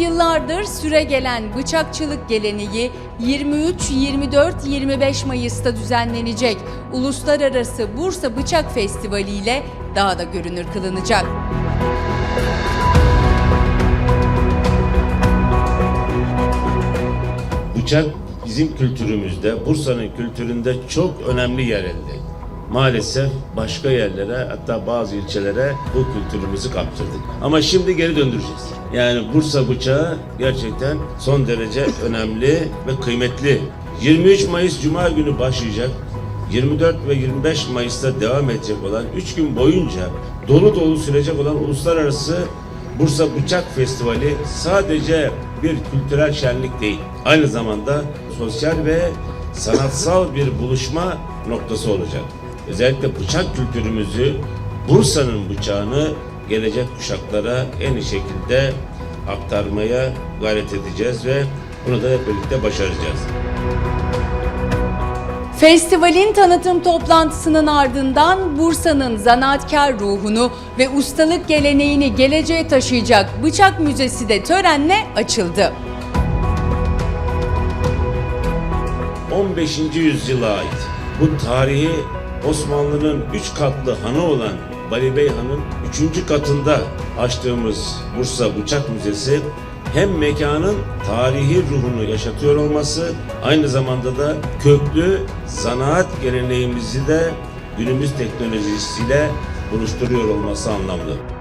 yıllardır süre gelen bıçakçılık geleneği 23, 24, 25 Mayıs'ta düzenlenecek Uluslararası Bursa Bıçak Festivali ile daha da görünür kılınacak. Bıçak bizim kültürümüzde, Bursa'nın kültüründe çok önemli yer elde. etti. Maalesef başka yerlere hatta bazı ilçelere bu kültürümüzü kaptırdık. Ama şimdi geri döndüreceğiz. Yani Bursa bıçağı gerçekten son derece önemli ve kıymetli. 23 Mayıs Cuma günü başlayacak. 24 ve 25 Mayıs'ta devam edecek olan 3 gün boyunca dolu dolu sürecek olan uluslararası Bursa Bıçak Festivali sadece bir kültürel şenlik değil. Aynı zamanda sosyal ve sanatsal bir buluşma noktası olacak. Özellikle bıçak kültürümüzü, Bursa'nın bıçağını gelecek kuşaklara en iyi şekilde aktarmaya gayret edeceğiz ve bunu da hep birlikte başaracağız. Festivalin tanıtım toplantısının ardından Bursa'nın zanaatkar ruhunu ve ustalık geleneğini geleceğe taşıyacak Bıçak Müzesi de törenle açıldı. 15. yüzyıla ait bu tarihi Osmanlı'nın üç katlı hanı olan Bali Bey Han'ın üçüncü katında açtığımız Bursa Bıçak Müzesi hem mekanın tarihi ruhunu yaşatıyor olması aynı zamanda da köklü zanaat geleneğimizi de günümüz teknolojisiyle buluşturuyor olması anlamlı.